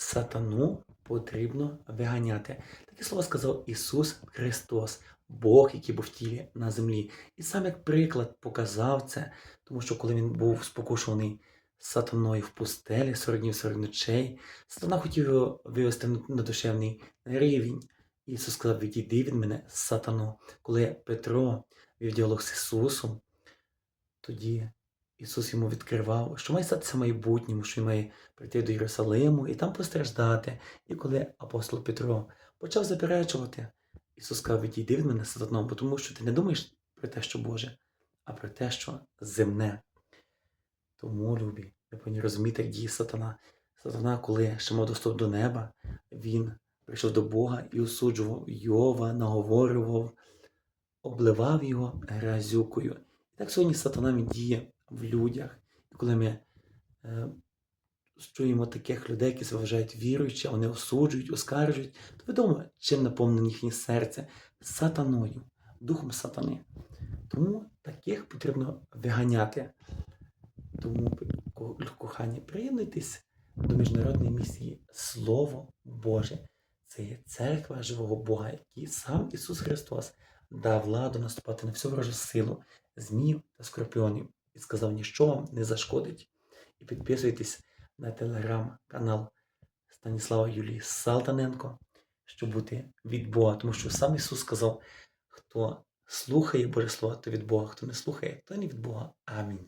сатану потрібно виганяти. Таке слово сказав Ісус Христос, Бог, який був в тілі на землі. І сам як приклад показав це, тому що коли він був спокушуваний сатаною в пустелі 40 днів 40 ночей, сатана хотів його вивести на душевний рівень. Ісус сказав, відійди від мене, сатано. Коли Петро вів діалог з Ісусом, тоді Ісус йому відкривав, що має статися майбутньому, що він має прийти до Єрусалиму і там постраждати. І коли апостол Петро почав заперечувати, Ісус сказав, відійди від мене, сатано, бо тому що ти не думаєш про те, що Боже, а про те, що земне. Тому, любі, ви повинні розуміти, як діє сатана. Сатана, коли ще мав доступ до неба, він прийшов до Бога і осуджував Йова, наговорював, обливав його грязюкою. І так сьогодні сатана він діє в людях. І коли ми е, чуємо таких людей, які себе вважають віруючі, вони осуджують, оскаржують, то відомо, чим наповнене їхнє серце сатаною, духом сатани. Тому таких потрібно виганяти. Тому, ко- кохані, приєднуйтесь до міжнародної місії Слово Боже. Це є церква живого Бога, який сам Ісус Христос дав владу наступати на всю ворожу силу, змів та скорпіонів і сказав, ніщо вам не зашкодить. І підписуйтесь на телеграм-канал Станіслава Юлії Салтаненко, щоб бути від Бога, тому що сам Ісус сказав, хто слухає Боже Слово, то від Бога, хто не слухає, то не від Бога. Амінь.